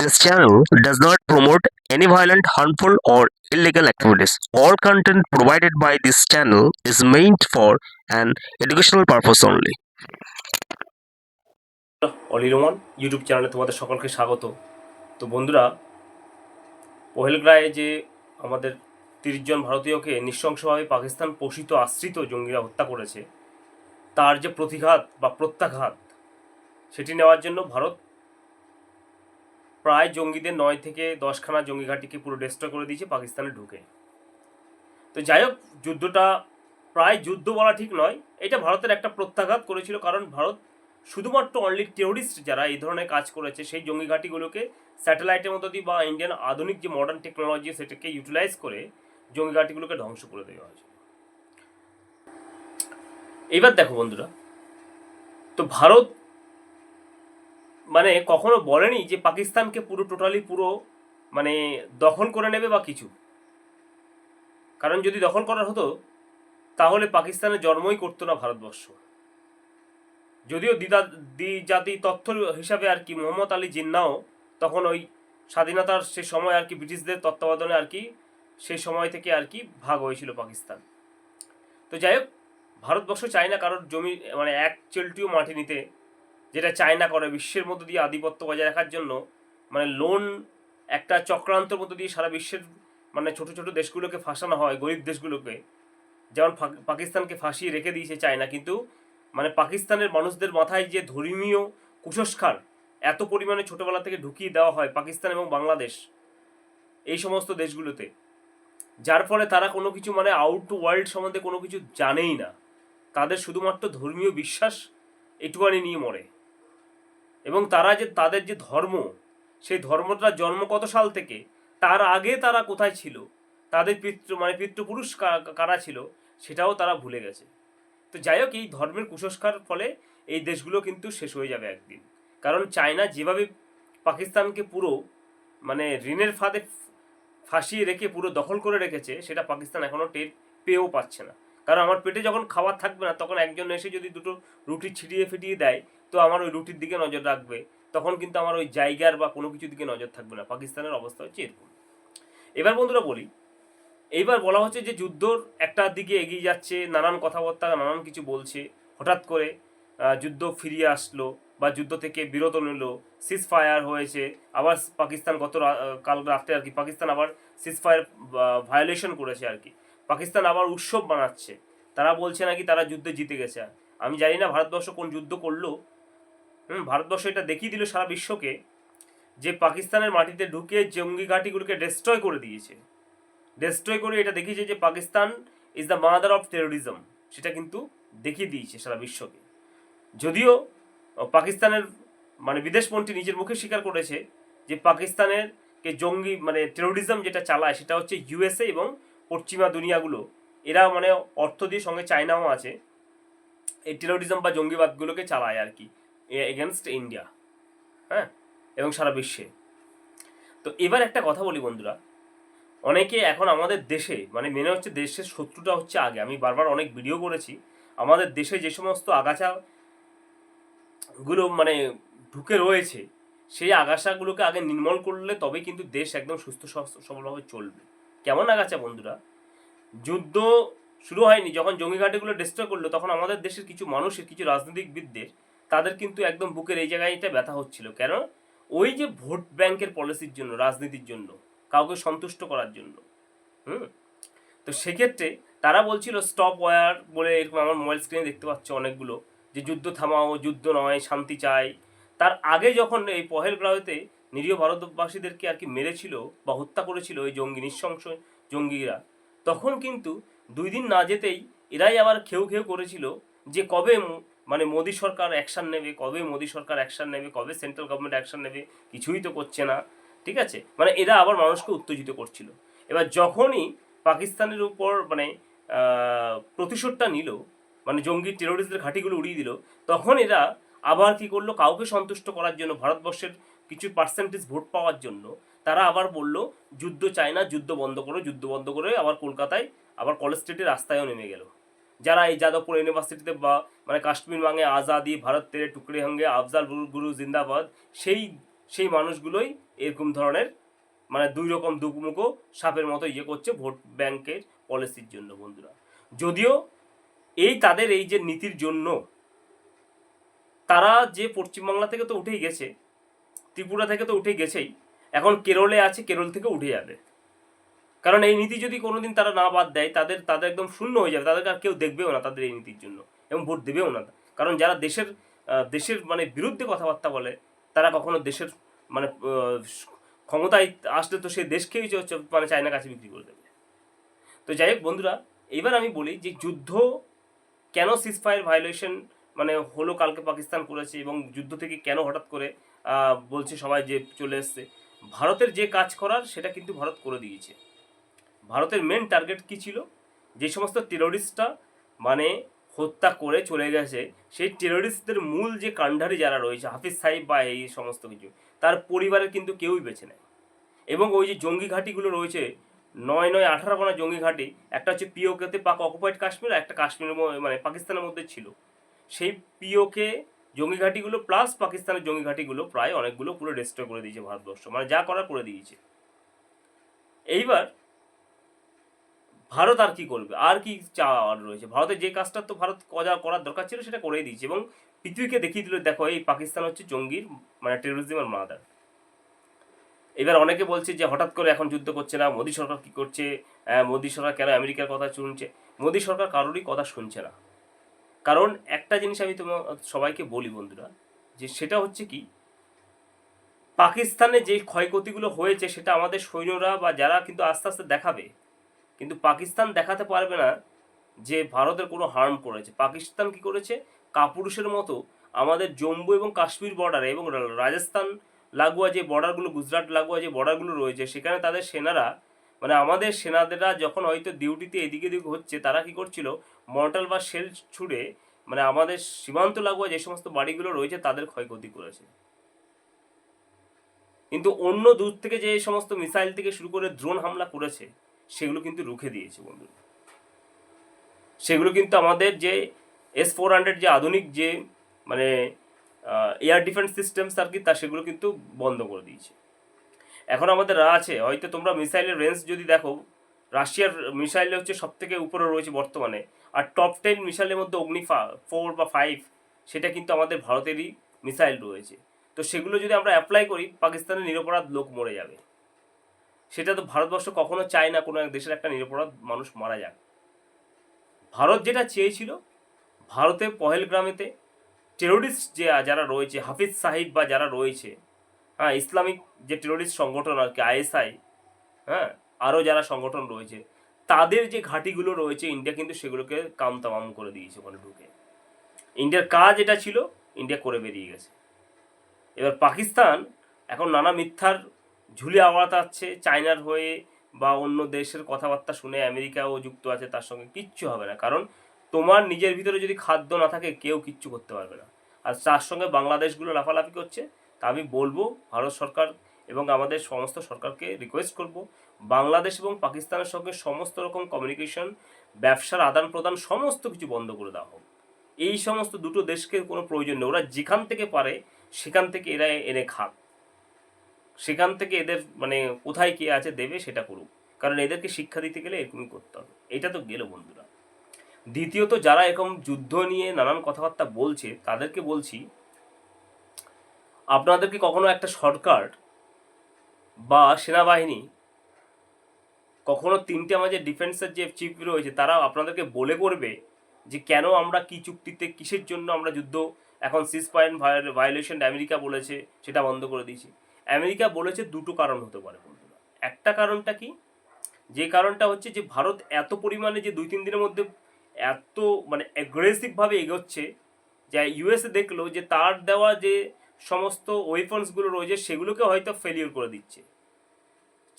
This channel does not promote any violent, harmful, or illegal activities. All content provided by this channel is meant for an educational purpose only. অলি রোমান YouTube চ্যানেলে তোমাদের সকলকে স্বাগত তো বন্ধুরা পহেলগ্রায়ে যে আমাদের তিরিশ জন ভারতীয়কে নৃশংসভাবে পাকিস্তান পোষিত আশ্রিত জঙ্গিরা হত্যা করেছে তার যে প্রতিঘাত বা প্রত্যাঘাত সেটি নেওয়ার জন্য ভারত প্রায় জঙ্গিদের নয় থেকে দশখানা জঙ্গি ঘাঁটিকে পুরো ডেস্ট্রয় করে দিয়েছে, পাকিস্তানে ঢুকে। তো যাই হোক, যুদ্ধটা প্রায় যুদ্ধ বলা ঠিক নয়। এটা ভারতের একটা প্রত্যাঘাত করেছিল, কারণ ভারত শুধুমাত্র অনলি টেরোরিস্ট যারা এই ধরনের কাজ করেছে, সেই জঙ্গি ঘাঁটিগুলোকে স্যাটেলাইটের মতো দিয়ে বা ইন্ডিয়ান আধুনিক যে মডার্ন টেকনোলজি সেটাকে ইউটিলাইজ করে জঙ্গি ঘাঁটিগুলোকে ধ্বংস করে দেওয়া হয়েছে। এইবার দেখো বন্ধুরা, তো ভারত মানে কখনো বলেনি যে পাকিস্তানকে পুরো টোটালি পুরো মানে দখল করে নেবে বা কিছু? কারণ যদি দখল করার হতো, তাহলে পাকিস্তানে জন্মই করতো না ভারতবর্ষ। যদিও দিদা দ্বি জাতি তথ্য হিসাবে আর কি মোহাম্মদ আলী জিন্নাও তখন ওই স্বাধীনতার সে সময় আর কি ব্রিটিশদের তত্ত্বাবধানে আর কি সেই সময় থেকে আর কি ভাগ হয়েছিল পাকিস্তান। তো যাই হোক, ভারতবর্ষ চায় না কারোর জমি মানে এক চেলটিও মাটি নিতে। যেটা চায়না করে, বিশ্বের মধ্যে দিয়ে আধিপত্য বজায় রাখার জন্য মানে লোন একটা চক্রান্তর মধ্যে দিয়ে সারা বিশ্বের মানে ছোট ছোট দেশগুলোকে ফাঁসানো হয়, গরিব দেশগুলোকে। যেমন পাকিস্তানকে ফাঁসিয়ে রেখে দিয়েছে চায়না, কিন্তু মানে পাকিস্তানের মানুষদের মাথায় যে ধর্মীয় কুসংস্কার এত পরিমাণে ছোটবেলা থেকে ঢুকিয়ে দেওয়া হয় পাকিস্তান এবং বাংলাদেশ এই সমস্ত দেশগুলোতে, যার ফলে তারা কোনো কিছু মানে আউট টু ওয়ার্ল্ড সম্বন্ধে কোনো কিছু জানেই না। তাদের শুধুমাত্র ধর্মীয় বিশ্বাস এটুকানি নিয়ে মরে। এবং তারা যে, তাদের যে ধর্ম, সেই ধর্মটা জন্ম কত সাল থেকে? তার আগে তারা কোথায় ছিল? তাদের পিতৃ মানে পিতৃপুরুষ কারা ছিল? সেটাও তারা ভুলে গেছে। তো যাই হোক, এই ধর্মের কুসংস্কার ফলে এই দেশগুলো কিন্তু শেষ হয়ে যাবে একদিন। কারণ চায়না যেভাবে পাকিস্তানকে পুরো মানে ঋণের ফাঁদে ফাঁসিয়ে রেখে পুরো দখল করে রেখেছে, সেটা পাকিস্তান এখনও টের পেয়েও পাচ্ছে না। কারণ আমার পেটে যখন খাবার থাকবে না, তখন একজন এসে যদি দুটো রুটি ছিটিয়ে ফিটিয়ে দেয় তো আমার ওই রুটির দিকে নজর রাখবে, তখন কিন্তু আমার ওই জায়গার বা কোনো কিছুর দিকে নজর থাকবে না। পাকিস্তানের অবস্থা হচ্ছে এরকম। এবার বন্ধুরা বলি, এইবার বলা হচ্ছে যে যুদ্ধর একটা দিকে এগিয়ে যাচ্ছে, নানান কথাবার্তা, নানান কিছু বলছে। হঠাৎ করে যুদ্ধ ফিরিয়ে আসলো বা যুদ্ধ থেকে বিরত নিল সিজ ফায়ার হয়েছে। আবার পাকিস্তান গত কাল রাতে আর কি, পাকিস্তান আবার সিজ ফায়ার ভায়োলেশন করেছে আর কি। পাকিস্তান আবার উৎসব বানাচ্ছে। তারা বলছে নাকি তারা যুদ্ধে জিতে গেছে। আমি জানি না ভারতবর্ষ কোন যুদ্ধ করল। হুম ভারতবর্ষ এটা দেখিয়ে দিল সারা বিশ্বকে যে পাকিস্তানের মাটিতে ঢুকে জঙ্গি ঘাঁটিগুলোকে ডেস্ট্রয় করে দিয়েছে। ডেস্ট্রয় করে এটা দেখিয়েছে যে Pakistan is the mother of terrorism সেটা কিন্তু দেখিয়ে দিয়েছে সারা বিশ্বকে। যদিও পাকিস্তানের মানে বিদেশমন্ত্রী নিজের মুখে স্বীকার করেছে যে পাকিস্তানের কে জঙ্গি মানে টেরোরিজম যেটা চালায় সেটা হচ্ছে ইউএসএ এবং পশ্চিমা দুনিয়াগুলো। এরা মানে অর্থ দিয়ে সঙ্গে চায়নাও আছে। এই টেরোরিজম বা জঙ্গিবাদগুলোকে চালায় আর কি। এগেনস্ট ইন্ডিয়া হ্যাঁ? এবং সারা বিশ্বে। তো এবার একটা কথা বলি বন্ধুরা, অনেকে এখন আমাদের দেশে মানে মেনে হচ্ছে দেশের শত্রুটা হচ্ছে আগে। আমি বারবার অনেক ভিডিও করেছি, আমাদের দেশে যে সমস্ত আগাছা গুলো মানে ঢুকে রয়েছে, সেই আগাছাগুলোকে আগে নির্মল করলে তবে কিন্তু দেশ একদম সুস্থ সবল- সবলভাবে চলবে। কেমন আগাছা বন্ধুরা? যুদ্ধ শুরু হয়নি, যখন জঙ্গি ঘাটিগুলো ডিস্ট্রয় করল, তখন আমাদের দেশের কিছু মানুষের, কিছু রাজনৈতিকবিদদের তাদের কিন্তু একদম বুকের এই জায়গায় এটা ব্যথা হচ্ছিল। কেন? ওই যে ভোট ব্যাংকের পলিসির জন্য, রাজনীতির জন্য, কাউকে সন্তুষ্ট করার জন্য। হুম? তো সেক্ষেত্রে তারা বলছিল স্টপ ওয়ার বলে এরকম আমার মোবাইল স্ক্রিনে দেখতে পাচ্ছ অনেকগুলো, যে যুদ্ধ থামাও, যুদ্ধ নয়, শান্তি চাই। তার আগে যখন এই পহেল পহেলগ্রাহতে নিরীহ ভারতবাসীদেরকে আর কি মেরেছিল বা হত্যা করেছিল ওই জঙ্গি নৃশংস জঙ্গিরা, তখন কিন্তু দুই দিন না যেতেই এরাই আবার খেউ খেউ করেছিল যে কবে মানে মোদী সরকার অ্যাকশন নেবে, কবে মোদী সরকার অ্যাকশন নেবে, কবে সেন্ট্রাল গভর্নমেন্ট অ্যাকশন নেবে, কিছুই তো করছে না, ঠিক আছে? মানে এরা আবার মানুষকে উত্তেজিত করছিল। এবার যখনই পাকিস্তানের উপর মানে প্রতিশোধটা নিল মানে জঙ্গি টেরোরিস্টদের ঘাঁটিগুলো উড়িয়ে দিল, তখন এরা আবার কি করল? কাউকে সন্তুষ্ট করার জন্য, ভারতবর্ষের কিছু পার্সেন্টেজ ভোট পাওয়ার জন্য, তারা আবার বলল, যুদ্ধ চায় না, যুদ্ধ বন্ধ করো, যুদ্ধ বন্ধ করে আবার কলকাতায়, আবার কলেজ স্ট্রিটের রাস্তায়ও নেমে গেল। যারা এই যাদবপুর ইউনিভার্সিটিতে বা মানে কাশ্মীর মাঙে আজাদি, ভারত তেরে টুকরে হঙ্গে, আফজাল গুরু জিন্দাবাদ, সেই সেই মানুষগুলোই এরকম ধরনের মানে দুই রকম দুমুখো সাপের মতো ইয়ে করছে ভোট ব্যাংকের পলিসির জন্য বন্ধুরা। যদিও এই তাদের এই যে নীতির জন্য তারা যে পশ্চিমবাংলা থেকে তো উঠেই গেছে, ত্রিপুরা থেকে তো উঠে গেছেই, এখন কেরলে আছে, কেরল থেকে উঠে যাবে। কারণ এই নীতি যদি কোনোদিন তারা না বাদ দেয়, তাদের তাদের একদম শূন্য হয়ে যাবে। তাদেরকে আর কেউ দেখবেও না তাদের এই নীতির জন্য এবং ভোট দেবেও না। কারণ যারা দেশের দেশের মানে বিরুদ্ধে কথাবার্তা বলে, তারা কখনো দেশের মানে ক্ষমতায় আসলে তো সে দেশকেই মানে চায়না কাছে বিক্রি করে দেবে। তো যাই হোক বন্ধুরা, এবার আমি বলি যে যুদ্ধ কেন সিজফায়ার ভায়োলেশন মানে হলো কালকে পাকিস্তান করেছে এবং যুদ্ধ থেকে কেন হঠাৎ করে বলছে সবাই যে চলে এসছে। ভারতের যে কাজ করার সেটা কিন্তু ভারত করে দিয়েছে। ভারতের মেন টার্গেট কি ছিল? যে সমস্ত টেরোরিস্টরা মানে হত্যা করে চলে গেছে, সেই টেরোরিস্টদের মূল যে কাণ্ডারি যারা রয়েছে, হাফিজ সাহিব বা এই সমস্ত কিছু, তার পরিবারের কিন্তু কেউই বেছে নেয় এবং ওই যে জঙ্গি ঘাঁটিগুলো রয়েছে, নয় নয় আঠারো কোনা জঙ্গি ঘাঁটি, একটা হচ্ছে পিওকেতে পাক অকুপাইড কাশ্মীর একটা কাশ্মীরের মানে পাকিস্তানের মধ্যে ছিল। সেই পিওকে জঙ্গি ঘাঁটিগুলো প্লাস পাকিস্তানের জঙ্গি ঘাঁটিগুলো প্রায় অনেকগুলো পুরো ডিস্ট্রয় করে দিয়েছে ভারতবর্ষ মানে যা করার করে দিয়েছে। এইবার ভারত আর কি করবে? আর কি চাওয়ার রয়েছে? ভারতের যে কাজটা তো ভারত করা করার দরকার ছিল সেটা করেই দিয়েছে এবং পৃথিবীকে দেখিয়ে দিল দেখো এই পাকিস্তান হচ্ছে জঙ্গির মানে টেরোরিজমের মাদার এবার অনেকে বলছে যে হঠাৎ করে এখন যুদ্ধ করছে না মোদী সরকার কি করছে? আহ, মোদী সরকার কেন আমেরিকার কথা শুনছে? মোদী সরকার কারোরই কথা শুনছে না। কারণ একটা জিনিস আমি তোমার সবাইকে বলি বন্ধুরা যে সেটা হচ্ছে কি? পাকিস্তানে যে ক্ষয়ক্ষতিগুলো হয়েছে সেটা আমাদের সৈন্যরা বা যারা কিন্তু আস্তে আস্তে দেখাবে কিন্তু পাকিস্তান দেখাতে পারবে না যে ভারতের কোনো হার্ম করেছে। পাকিস্তান কি করেছে? কাপুরুষের মতো আমাদের জম্মু এবং কাশ্মীর বর্ডারে এবং রাজস্থান লাগোয়া যে বর্ডারগুলো গুজরাট লাগোয়া যে বর্ডারগুলো রয়েছে, সেখানে তাদের সেনারা মানে আমাদের সেনাদেরা যখন হয়তো ডিউটিতে এদিকে এদিকে হচ্ছে, তারা কি করছিল? মর্টাল বা শেল ছুড়ে মানে আমাদের সীমান্ত লাগোয়া যে সমস্ত বাড়িগুলো রয়েছে, তাদের ক্ষয়ক্ষতি করেছে। কিন্তু অন্য দূর থেকে যে সমস্ত মিসাইল থেকে শুরু করে ড্রোন হামলা করেছে সেগুলো কিন্তু রুখে দিয়েছে বন্ধু। সেগুলো কিন্তু আমাদের যে এস ফোর হান্ড্রেড যে আধুনিক যে মানে এয়ার ডিফেন্স সিস্টেমস আর কি, তা সেগুলো কিন্তু বন্ধ করে দিয়েছে। এখন আমাদের রা আছে, হয়তো তোমরা মিসাইলের রেঞ্জ যদি দেখো, রাশিয়ার মিসাইল হচ্ছে সব থেকে উপরে রয়েছে বর্তমানে, আর টপ টেন মিসাইলের মধ্যে অগ্নি ফোর বা ফাইভ সেটা কিন্তু আমাদের ভারতেরই মিসাইল রয়েছে। তো সেগুলো যদি আমরা অ্যাপ্লাই করি, পাকিস্তানের নিরপরাধ লোক মরে যাবে। সেটা তো ভারতবর্ষ কখনো চায় না কোনো এক দেশের একটা নিরপরাধ মানুষ মারা যাক। ভারত যেটা চেয়েছিল, ভারতে পহেলগ্রামেতে টেরোরিস্ট যে যারা রয়েছে, হাফিজ সাহিব বা যারা রয়েছে হ্যাঁ ইসলামিক যে টেরোরিস্ট সংগঠন আর কি, আইএসআই হ্যাঁ আরও যারা সংগঠন রয়েছে, তাদের যে ঘাঁটিগুলো রয়েছে, ইন্ডিয়া কিন্তু সেগুলোকে কাম তামাম করে দিয়েছে ওখানে ঢুকে। ইন্ডিয়ার কাজ এটা ছিল, ইন্ডিয়া করে বেরিয়ে গেছে। এবার পাকিস্তান এখন নানা মিথ্যার ঝুলে আওয়াতাচ্ছে চায়নার হয়ে বা অন্য দেশের কথাবার্তা শুনে আমেরিকাও যুক্ত আছে, তার সঙ্গে কিচ্ছু হবে না। কারণ তোমার নিজের ভিতরে যদি খাদ্য না থাকে, কেউ কিচ্ছু করতে পারবে না। আর তার সঙ্গে বাংলাদেশগুলো লাফালাফি করছে, তা আমি বলব ভারত সরকার এবং আমাদের সমস্ত সরকারকে রিকোয়েস্ট করব, বাংলাদেশ এবং পাকিস্তানের সঙ্গে সমস্ত রকম কমিউনিকেশন ব্যবসার আদান প্রদান, সমস্ত কিছু বন্ধ করে দেওয়া হোক। এই সমস্ত দুটো দেশকে কোনো প্রয়োজন নেই। ওরা যেখান থেকে পারে, সেখান থেকে এরা এনে খাক। সেখান থেকে এদের মানে কোথায় কে আছে দেবে সেটা করুক। কারণ এদেরকে শিক্ষা দিতে গেলে এরকমই করতে হবে। এটা তো গেল বন্ধুরা। দ্বিতীয়ত যারা এরকম যুদ্ধ নিয়ে নানান কথাবার্তা বলছে, তাদেরকে বলছি, আপনাদেরকে কখনো একটা সরকার বা সেনাবাহিনী কখনো তিনটে আমাদের ডিফেন্সের যে চিফ রয়েছে, তারা আপনাদেরকে বলে করবে যে কেন আমরা কি চুক্তিতে, কিসের জন্য আমরা যুদ্ধ এখন সিস পয়েন্ট ভায়োলেশন আমেরিকা বলেছে, সেটা বন্ধ করে দিয়েছি। আমেরিকা বলেছে দুটো কারণ হতে পারে বন্ধুরা। একটা কারণটা কি? যে কারণটা হচ্ছে যে ভারত এত পরিমাণে যে দুই তিন দিনের মধ্যে এত মানে অ্যাগ্রেসিভভাবে এগোচ্ছে, যে ইউএসএ দেখল যে তার দেওয়া যে সমস্ত ওয়েপন্সগুলো রয়েছে সেগুলোকে হয়তো ফেলিওর করে দিচ্ছে।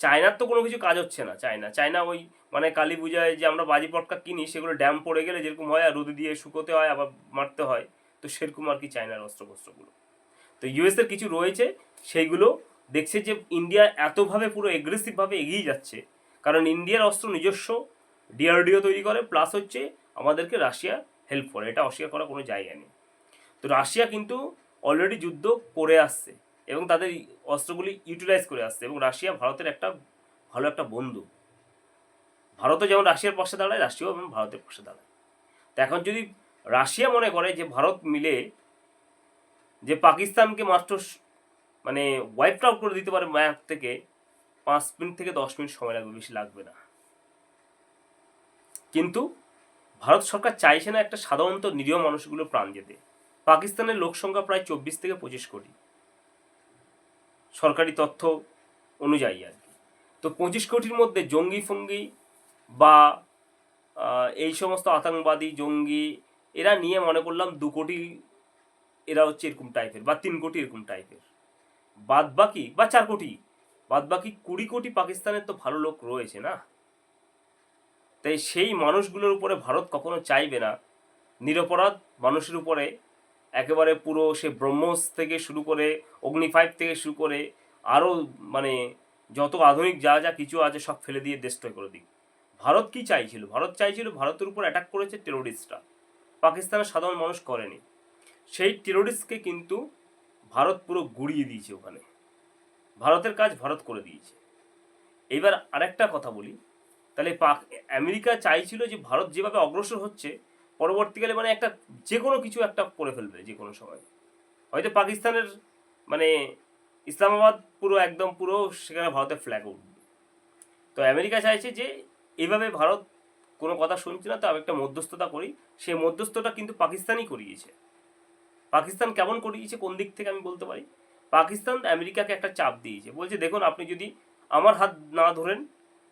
চায়নার তো কোনো কিছু কাজ হচ্ছে না চায়না। চায়না ওই মানে কালী পূজায় যে আমরা বাজি পটকা কিনি, সেগুলো ড্যাম পড়ে গেলে যেরকম হয় আর রোদে দিয়ে শুকোতে হয়, আবার মারতে হয়, তো সেরকম আর কি চায়নার অস্ত্রশস্ত্রগুলো তো ইউএসের কিছু রয়েছে, সেইগুলো দেখছে যে ইন্ডিয়া এতভাবে পুরো এগ্রেসিভভাবে এগিয়ে যাচ্ছে। কারণ ইন্ডিয়ার অস্ত্র নিজস্ব ডিআরডিও তৈরি করে প্লাস হচ্ছে আমাদেরকে রাশিয়া হেল্প করে। এটা অস্বীকার করার কোনো জায়গা নেই। তো রাশিয়া কিন্তু অলরেডি যুদ্ধ করে আসছে এবং তাদের অস্ত্রগুলি ইউটিলাইজ করে আসছে এবং রাশিয়া ভারতের একটা ভালো একটা বন্ধু। ভারতও যেমন রাশিয়ার পাশে দাঁড়ায়, রাশিয়াও এবং ভারতের পাশে দাঁড়ায়। তো এখন যদি রাশিয়া মনে করে যে ভারত মিলে যে পাকিস্তানকে মাত্র মানে ওয়াইপ আউট করে দিতে পারে ম্যাপ থেকে পাঁচ মিনিট থেকে দশ মিনিট সময় লাগবে, বেশি লাগবে না। কিন্তু ভারত সরকার চাইছে না একটা সাধারণত নিরীহ মানুষগুলো প্রাণ যেতে পাকিস্তানের লোক সংখ্যা প্রায় চব্বিশ থেকে পঁচিশ কোটি। সরকারি তথ্য অনুযায়ী আর কি। তো পঁচিশ কোটির মধ্যে জঙ্গি ফঙ্গি বা এই সমস্ত আতঙ্কবাদী জঙ্গি, এরা নিয়ে মনে করলাম দু কোটি এরা হচ্ছে এরকম টাইপের বা তিন কোটি এরকম টাইপের বাদ বাকি বা চার কোটি বাদ বাকি কুড়ি কোটি পাকিস্তানের তো ভালো লোক রয়েছে না? তাই সেই মানুষগুলোর উপরে ভারত কখনো চাইবে না। নিরপরাধ মানুষের উপরে, একেবারে পুরো সে ব্রহ্মস থেকে শুরু করে, অগ্নি ফাইভ থেকে শুরু করে আরও মানে যত আধুনিক যা যা কিছু আছে সব ফেলে দিয়ে ডিস্ট্রয় করে দিক ভারত কি চাইছিল? ভারত চাইছিল ভারতের উপর অ্যাটাক করেছে টেরোরিস্টরা পাকিস্তানের সাধারণ মানুষ করেনি। সেই টেরোরিস্টকে কিন্তু ভারত পুরো গুড়িয়ে দিয়েছে ওখানে। ভারতের কাজ ভারত করে দিয়েছে। এবার আরেকটা কথা বলি। তাহলে পাক, আমেরিকা চাইছিল যে ভারত যেভাবে অগ্রসর হচ্ছে, পরবর্তীকালে মানে একটা যে কোনো কিছু একটা করে ফেলবে যে কোনো সময়। হয়তো পাকিস্তানের মানে ইসলামাবাদ পুরো একদম পুরো সেখানে ভারতের ফ্ল্যাগ উঠবে। তো আমেরিকা চাইছে যে এইভাবে ভারত কোনো কথা শুনছে না, তো আমি একটা মধ্যস্থতা করি। সেই মধ্যস্থতা কিন্তু পাকিস্তানই করিয়েছে। পাকিস্তান কেমন করিয়েছে, কোন দিক থেকে আমি বলতে পারি? পাকিস্তান আমেরিকাকে একটা চাপ দিয়েছে। বলছে, দেখুন, আপনি যদি আমার হাত না ধরেন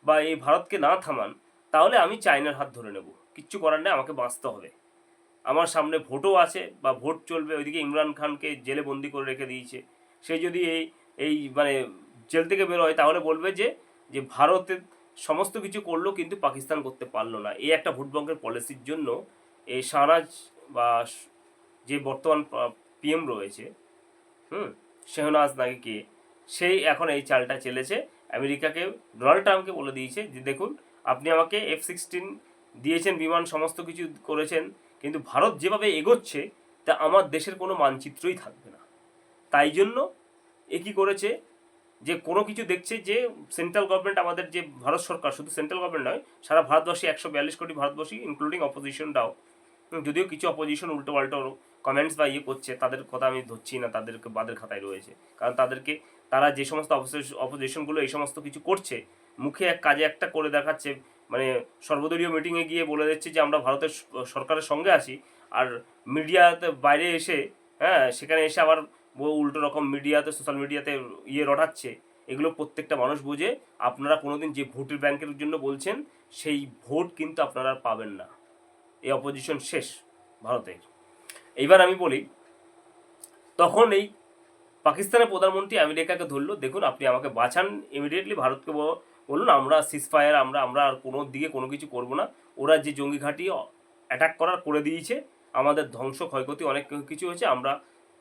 বা এই ভারতকে না থামান, তাহলে আমি চায়নার হাত ধরে নেব। কিচ্ছু করার নেই, আমাকে বাঁচতে হবে। আমার সামনে ভোটও আছে বা ভোট চলবে, ওইদিকে ইমরান খানকে জেলে বন্দি করে রেখে দিয়েছে। সে যদি এই এই মানে জেল থেকে বেরোয় তাহলে বলবে যে যে ভারতের সমস্ত কিছু করল, কিন্তু পাকিস্তান করতে পারল না। এই একটা ভোট ব্যাংকের পলিসির জন্য এই শাহনাজ বা যে বর্তমান পিএম রয়েছে, হুম শেহনাজ নাকি কে সেই এখন এই চালটা চেলেছে। আমেরিকাকে, ডোনাল্ড ট্রাম্পকে বলে দিয়েছে যে, দেখুন, আপনি আমাকে এফ সিক্সটিন দিয়েছেন, বিমান সমস্ত কিছু করেছেন, কিন্তু ভারত যেভাবে এগোচ্ছে, তা আমার দেশের কোনো মানচিত্রই থাকবে না। তাই জন্য এ কী করেছে? যে, কোনো কিছু দেখছে যে, সেন্ট্রাল গভর্নমেন্ট আমাদের যে, ভারত সরকার, শুধু সেন্ট্রাল গভর্নমেন্ট নয়, সারা ভারতবর্ষে একশো বিয়াল্লিশ কোটি ভারতবর্ষী ইনক্লুডিং অপোজিশনটাও যদিও কিছু অপোজিশন উল্টো পাল্টো কমেন্টস বা ইয়ে করছে, তাদের কথা আমি ধরছি না, তাদেরকে বাদের খাতায় রয়েছে। কারণ তাদেরকে, তারা যে সমস্ত অপোজিশনগুলো এই সমস্ত কিছু করছে, মুখে এক কাজে একটা করে দেখাচ্ছে মানে সর্বদলীয় মিটিংয়ে গিয়ে বলে দিচ্ছে যে, আমরা ভারতের সরকারের সঙ্গে আছি, আর মিডিয়াতে বাইরে এসে হ্যাঁ সেখানে এসে আবার উল্টো রকম মিডিয়াতে সোশ্যাল মিডিয়াতে ইয়ে রটাচ্ছে। এগুলো প্রত্যেকটা মানুষ বুঝে, আপনারা কোনোদিন যে ভোটের ব্যাংকের জন্য বলছেন, সেই ভোট কিন্তু আপনারা পাবেন না। এই অপোজিশন শেষ ভারতের। এইবার আমি বলি, তখন এই পাকিস্তানের প্রধানমন্ত্রী আমেরিকাকে ধরলো, দেখুন, আপনি আমাকে বাঁচান ইমিডিয়েটলি ভারতকে বলুন, আমরা সিজফায়ার আমরা আমরা আর কোনো দিকে কোনো কিছু করব না। ওরা যে জঙ্গি ঘাঁটি অ্যাটাক করার করে দিয়েছে, আমাদের ধ্বংস ক্ষয়ক্ষতি অনেক কিছু হয়েছে, আমরা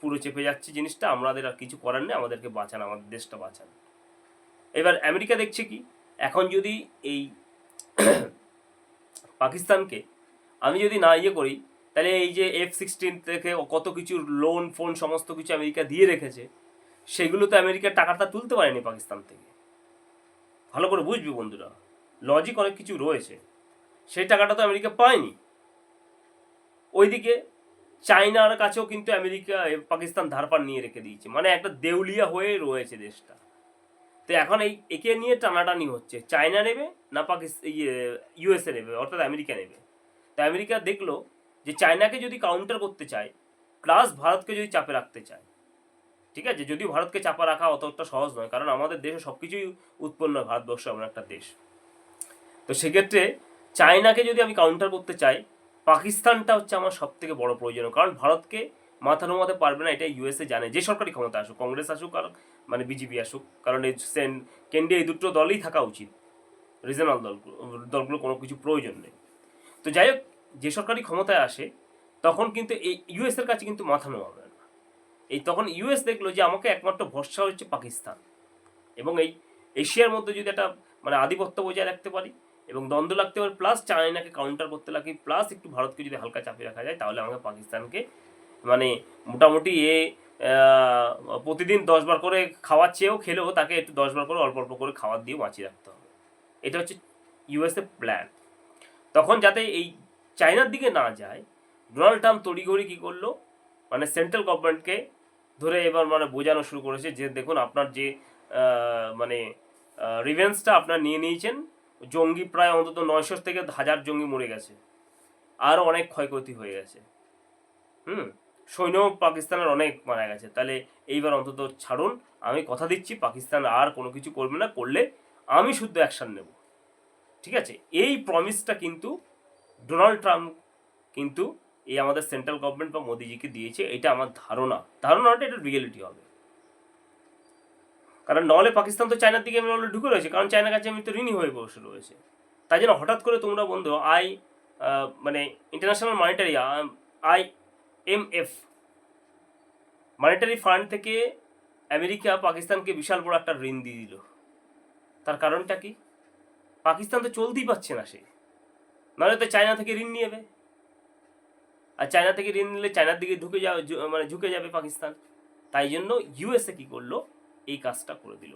পুরো চেপে যাচ্ছি জিনিসটা, আমাদের আর কিছু করার নেই, আমাদেরকে বাঁচান, আমাদের দেশটা বাঁচান। এবার আমেরিকা দেখছে কি, এখন যদি এই পাকিস্তানকে আমি যদি না ইয়ে করি তাহলে এই যে এফ সিক্সটিন থেকে কত কিছু লোন ফোন সমস্ত কিছু আমেরিকা দিয়ে রেখেছে সেগুলো তো আমেরিকার টাকাটা তুলতে পারেনি পাকিস্তান থেকে। ভালো করে বুঝবি বন্ধুরা লজিক অনেক কিছু রয়েছে, সেই টাকাটা তো আমেরিকা পায়নি। ওইদিকে চায়নার কাছেও কিন্তু আমেরিকা পাকিস্তান ধারপার নিয়ে রেখে দিয়েছে মানে একটা দেউলিয়া হয়ে রয়েছে দেশটা। তো এখন এই একে নিয়ে টানাটানি হচ্ছে, চায়না নেবে না পাকিস্তান ইয়ে ইউএসএ নেবে, অর্থাৎ আমেরিকা নেবে। তা আমেরিকা দেখল যে চায়নাকে যদি কাউন্টার করতে চায় প্লাস ভারতকে যদি চাপে রাখতে চায়, ঠিক আছে? যদিও ভারতকে চাপা রাখা অতটা সহজ নয়, কারণ আমাদের দেশে সব কিছুই উৎপন্ন, ভারতবর্ষ এমন একটা দেশ। তো সেক্ষেত্রে চায়নাকে যদি আমি কাউন্টার করতে চাই, পাকিস্তানটা হচ্ছে আমার সব থেকে বড় প্রয়োজন কারণ ভারতকে মাথা নোমাতে পারবে না, এটা ইউএসএ জানে। যে সরকারি ক্ষমতা আসুক, কংগ্রেস আসুক আর মানে বিজেপি আসুক, কারণ এই সেন- কেন্দ্রে এই দুটো দলই থাকা উচিত। রিজনাল দলগুলো দলগুলো কোনো কিছু প্রয়োজন নেই। তো যাই হোক যে সরকারি ক্ষমতায় আসে, তখন কিন্তু এই ইউএস এর কাছে কিন্তু মাথা নোয়াবে না। এই তখন ইউএস দেখল যে আমাকে একমাত্র ভরসা হচ্ছে পাকিস্তান। এবং এই এশিয়ার মধ্যে যদি একটা মানে আধিপত্য বজায় রাখতে পারি এবং দ্বন্দ্ব লাগতে পারে প্লাস চায়নাকে কাউন্টার করতে লাগে প্লাস একটু ভারতকে যদি হালকা চাপিয়ে রাখা যায়, তাহলে আমাকে পাকিস্তানকে মানে মোটামুটি এ প্রতিদিন দশবার করে খাওয়ার চেয়েও খেলেও তাকে একটু দশবার করে অল্প অল্প করে খাবার দিয়ে বাঁচিয়ে রাখতে হবে। এটা হচ্ছে ইউএসএ প্ল্যান তখন যাতে এই চায়নার দিকে না যায়, ডোনাল্ড ট্রাম্প তড়িঘড়ি কী করল? মানে সেন্ট্রাল গভর্নমেন্টকে ধরে এবার মানে বোঝানো শুরু করেছে যে দেখুন আপনার যে মানে রিভেন্সটা আপনার নিয়ে নিয়েছেন, জঙ্গি প্রায় অন্তত নয়শো থেকে হাজার জঙ্গি মরে গেছে। আরও অনেক ক্ষয়ক্ষতি হয়ে গেছে। হুম? সৈন্য পাকিস্তানের অনেক মারা গেছে। তাহলে এইবার অন্তত ছাড়ুন, আমি কথা দিচ্ছি, পাকিস্তান আর কোনো কিছু করবে না, করলে আমি শুদ্ধ অ্যাকশন নেব। ঠিক আছে? এই প্রমিসটা কিন্তু ডোনাল্ড ট্রাম্প কিন্তু এই আমাদের সেন্ট্রাল গভর্নমেন্ট বা মোদিজিকে দিয়েছে, এটা আমার ধারণা। ধারণাটা এটা রিয়েলিটি হবে। কারণ নাহলে পাকিস্তান তো চায়নার দিকে already ঢুকে রয়েছে, কারণ চায়নার কাছে আমি তো ঋণী হয়ে বসে রয়েছে। তাই জন্য হঠাৎ করে তোমরা বন্ধু, আই মানে international monetary I M F monetary fund থেকে আমেরিকা পাকিস্তানকে বিশাল বড় একটা ঋণ দিয়ে দিল। তার কারণটা কি? পাকিস্তান তো চলতেই পারছে না সে। নাহলে তো চায়না থেকে ঋণ নিয়ে যাবে আর চায়না থেকে ঋণ নিলে চায়নার দিকে ঢুকে যাবে মানে ঝুঁকে যাবে পাকিস্তান। তাই জন্য ইউএসএ কি করল? এই কাজটা করে দিল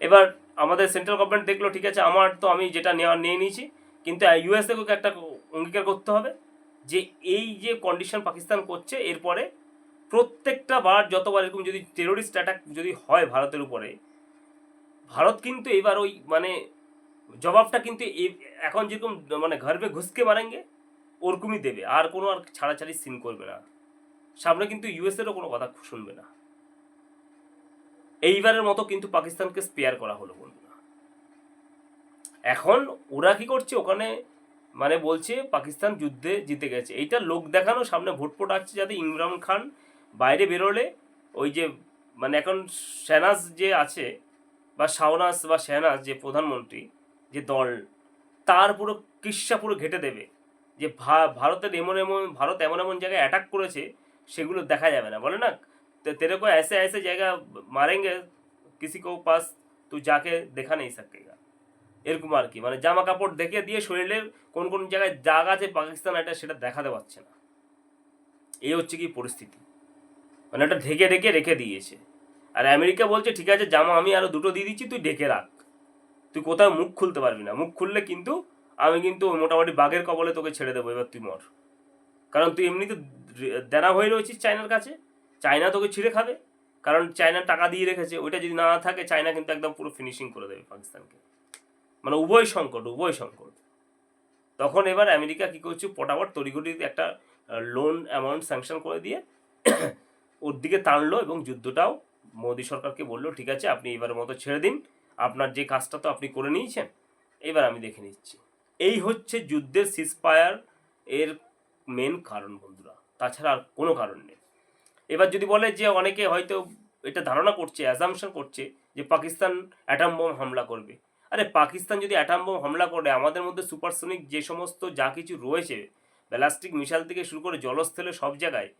এবার আমাদের সেন্ট্রাল গভর্নমেন্ট দেখল, ঠিক আছে, আমার তো আমি যেটা নেওয়ার নিয়ে নিয়েছি। কিন্তু ইউএসএ কে একটা অঙ্গীকার করতে হবে যে, এই যে কন্ডিশন পাকিস্তান করছে, এরপরে প্রত্যেকটা বার যতবার এরকম যদি টেরোরিস্ট অ্যাটাক যদি হয় ভারতের উপরে, ভারত কিন্তু এবার ওই মানে জবাবটা কিন্তু এখন যেরকম মানে ঘর পে ঘুষকে মারেঙ্গে, ওরকমই দেবে। আর কোনো আর ছাড়াছাড়ি সিন করবে না। সামনে কিন্তু ইউএসএরও কোনো কথা শুনবে না। এইবারের মতো কিন্তু পাকিস্তানকে স্পেয়ার করা হলো বন্ধুরা। এখন ওরা কি করছে? ওখানে মানে বলছে, পাকিস্তান যুদ্ধে জিতে গেছে। এইটা লোক দেখানো, সামনে ভোট ফোট আসছে যাতে ইমরান খান বাইরে বেরোলে, ওই যে মানে এখন শেহনাজ যে আছে, বা শাহনাজ বা শেহনাজ যে প্রধানমন্ত্রী যে দল তার পুরো কিস্সা পুরো ঘেটে দেবে যে ভা- ভারতের এমন এমন ভারত এমন এমন জায়গায় অ্যাটাক করেছে সেগুলো দেখা যাবে না বলে না ते- तेरे को ऐसे ऐसे जगह मारेंगे किसी को पास तू जाके দেখা নেই सकेगा এরকম আর কি মানে জামা কাপড় দেখে দিয়ে শরীরের কোন কোন জায়গায় জায়গা আছে পাকিস্তান এটা সেটা দেখাতে পারছে না এই হচ্ছে কি পরিস্থিতি মানে এটা ঢেকে ঢেকে রেখে দিয়েছে আর আমেরিকা বলছে ঠিক আছে জামা আমি আরো দুটো দিয়ে দিচ্ছি তুই ঢেকে রাখ তুই কোথাও মুখ খুলতে পারবি না। মুখ খুললে কিন্তু আমি কিন্তু মোটামুটি বাঘের কবলে তোকে ছেড়ে দেবো, এবার তুই মর। কারণ তুই এমনিতে দেনা হয়ে রয়েছিস চায়নার কাছে। চায়না তোকে ছিঁড়ে খাবে। কারণ চায়না টাকা দিয়ে রেখেছে, ওইটা যদি না থাকে, চায়না কিন্তু একদম পুরো ফিনিশিং করে দেবে পাকিস্তানকে। মানে উভয় সংকট উভয় সংকট। তখন এবার আমেরিকা কী করছে, পটাপট তড়িঘড়ি একটা লোন অ্যামাউন্ট স্যাংশন করে দিয়ে ওর দিকে টানলো এবং যুদ্ধটাও মোদী সরকারকে বলল, ঠিক আছে, আপনি এবারের মতো ছেড়ে দিন। আপনার যে কাজটা তো আপনি করে নিয়েছেন, এবার আমি দেখে নিচ্ছি। এই হচ্ছে যুদ্ধের সিসপায়ার এর মেন কারণ বন্ধুরা, তাছাড়া আর কোনো কারণ নেই। এবার যদি বলে যে অনেকে হয়তো এটা ধারণা করছে অ্যাজামশন করছে যে পাকিস্তান অ্যাটাম বোম হামলা করবে। আরে পাকিস্তান যদি অ্যাটাম বোম হামলা করে, আমাদের মধ্যে সুপারসনিক যে সমস্ত যা কিছু রয়েছে ব্যালাস্টিক মিশাল থেকে শুরু করে জলস্থলে সব জায়গায়,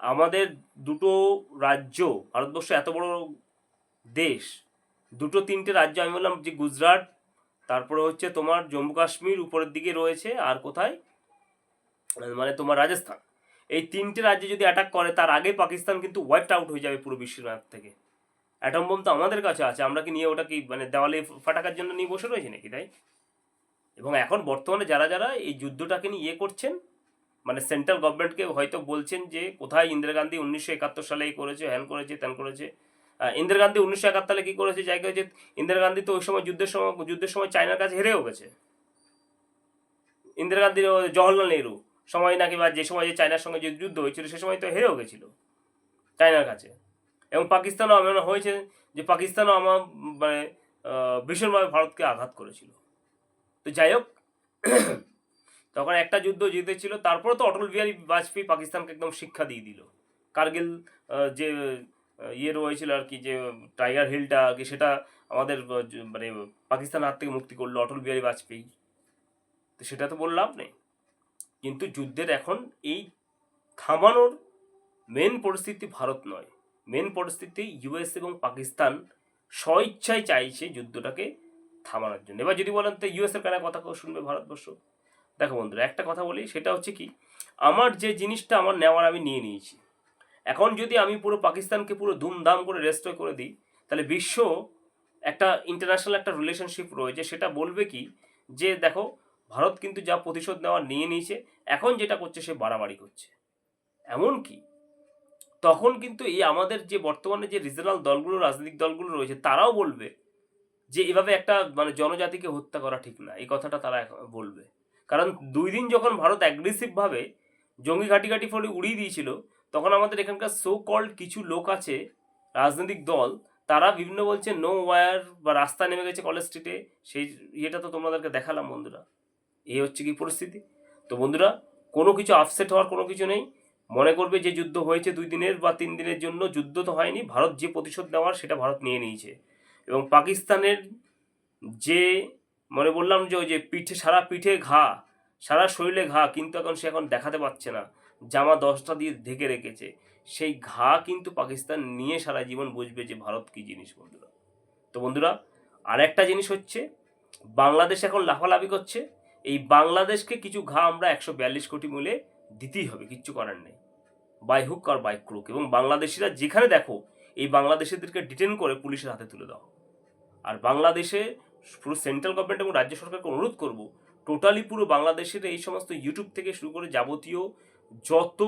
আমাদের দুটো রাজ্য, ভারতবর্ষ এত বড় দেশ দুটো তিনটে রাজ্য, আমি বললাম যে গুজরাট, তারপরে হচ্ছে তোমার জম্মু কাশ্মীর, উপরের দিকে রয়েছে, আর কোথায়? মানে তোমার রাজস্থান। এই তিনটে রাজ্যে যদি অ্যাটাক করে, তার আগে পাকিস্তান কিন্তু ওয়াইপড আউট হয়ে যাবে পুরো বিশ্বের ম্যাপ থেকে। অ্যাটম বোম তো আমাদের কাছে আছে, আমরা কি নিয়ে ওটা কি মানে দেওয়ালে ফাটাকার জন্য নিয়ে বসে রয়েছি নাকি তাই? এবং এখন বর্তমানে যারা যারা এই যুদ্ধটাকে নিয়ে ইয়ে করছেন মানে সেন্ট্রাল গভর্নমেন্টকে হয়তো বলছেন যে, কোথায় ইন্দিরা গান্ধী উনিশশো একাত্তর সালে এই করেছে, হ্যান করেছে, ত্যান করেছে ইন্দিরা গান্ধী উনিশশো একাত্তর কী করেছে? জায়গা হচ্ছে ইন্দিরা গান্ধী তো ওই সময় যুদ্ধের সময় যুদ্ধের সময় চায়নার কাছে হেরেও গেছে। ইন্দিরা গান্ধী ও জওহরলাল নেহরু সময় নাকি বা যে সময় যে চায়নার সঙ্গে যে যুদ্ধ হয়েছিল, সে সময় তো হেরেও গেছিল চায়নার কাছে। এবং পাকিস্তানও এমন হয়েছে যে পাকিস্তানও আমার মানে ভীষণভাবে ভারতকে আঘাত করেছিল। তো যাই হোক, তখন একটা যুদ্ধ জিতেছিল, তারপরে তো অটল বিহারী বাজপেয়ী পাকিস্তানকে একদম শিক্ষা দিয়ে দিল। কার্গিল যে ইয়ে রয়েছিল আর কি যে টাইগার হিলটা আর কি সেটা আমাদের মানে পাকিস্তান হাত থেকে মুক্তি করল, অটল বিহারী বাজপেয়ী। তো সেটা তো বললাম নেই কিন্তু যুদ্ধের এখন এই থামানোর মেন পরিস্থিতি ভারত নয়। মেন পরিস্থিতি ইউএস এবং পাকিস্তান স্বইচ্ছায় চাইছে যুদ্ধটাকে থামানোর জন্য। এবার যদি বলেন, তো ইউএস এর কেন কথা শুনবে ভারতবর্ষ? দেখো বন্ধুরা, একটা কথা বলি, সেটা হচ্ছে কি, আমার যে জিনিসটা আমার নেওয়ার আমি নিয়ে নিয়েছি। এখন যদি আমি পুরো পাকিস্তানকে পুরো ধুমধাম করে রেস্টোর করে দিই, তাহলে বিশ্ব একটা ইন্টারন্যাশনাল একটা রিলেশনশিপ রয়েছে। সেটা বলবে কি? যে দেখো, ভারত কিন্তু যা প্রতিশোধ নেওয়া নিয়ে নিয়েছে, এখন যেটা করছে সে বাড়াবাড়ি করছে। এমন কি? তখন কিন্তু এই আমাদের যে বর্তমানে যে রিজনাল দলগুলো, রাজনৈতিক দলগুলো রয়েছে, তারাও বলবে যে এভাবে একটা মানে জনজাতিকে হত্যা করা ঠিক না। এই কথাটা তারা বলবে। কারণ দুই দিন যখন ভারত অ্যাগ্রেসিভভাবে জঙ্গি ঘাটি ঘাটি ফলে উড়িয়ে দিয়েছিল তখন আমাদের এখানকার সো কল্ড কিছু লোক আছে, রাজনৈতিক দল, তারা বিভিন্ন বলছে নো ওয়ার বা রাস্তা নেমে গেছে কলেজ স্ট্রিটে সেই ইয়েটা তো তোমাদেরকে দেখালাম বন্ধুরা। এই হচ্ছে কি পরিস্থিতি? তো বন্ধুরা, কোনো কিছু আপসেট হওয়ার কোনো কিছু নেই। মনে করবে যে যুদ্ধ হয়েছে দুই দিনের বা তিন দিনের জন্য, যুদ্ধ তো হয়নি। ভারত যে প্রতিশোধ নেওয়ার, সেটা ভারত নিয়ে নিয়েছে। এবং পাকিস্তানের যে, মনে বললাম যে ওই যে পিঠে, সারা পিঠে ঘা, সারা শরীরে ঘা, কিন্তু এখন সে এখন দেখাতে পারছে না। জামা দশটা দিয়ে ঢেকে রেখেছে। সেই ঘা কিন্তু পাকিস্তান নিয়ে সারা জীবন বুঝবে যে ভারত কী জিনিস বন্ধুরা। তো বন্ধুরা, আরেকটা জিনিস হচ্ছে, বাংলাদেশ এখন লাফালাফি করছে। এই বাংলাদেশকে কিছু ঘা আমরা একশো বিয়াল্লিশ কোটি মূল্যে দিতেই হবে, কিচ্ছু করার নেই। By hook R by crook. এবং বাংলাদেশিরা যেখানে দেখো, এই বাংলাদেশিদেরকে ডিটেন করে পুলিশের হাতে তুলে দাও। আর বাংলাদেশে পুরো সেন্ট্রাল গভর্নমেন্ট এবং রাজ্য সরকারকে অনুরোধ করব, টোটালি পুরো বাংলাদেশের এই সমস্ত ইউটিউব থেকে শুরু করে যাবতীয় যত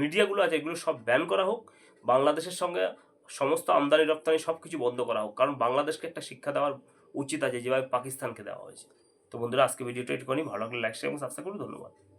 মিডিয়াগুলো আছে, এগুলো সব ব্যান করা হোক, বাংলাদেশের সঙ্গে সমস্ত আমদানি, রপ্তানি সব কিছু বন্ধ করা হোক। কারণ বাংলাদেশকে একটা শিক্ষা দেওয়ার উচিত আছে, যেভাবে পাকিস্তানকে দেওয়া হয়েছে। তো বন্ধুরা, আজকে ভিডিওটা একটুখানি ভালো লাগলে লাইক শেয়ার এবং সাবস্ক্রাইব করুন। ধন্যবাদ।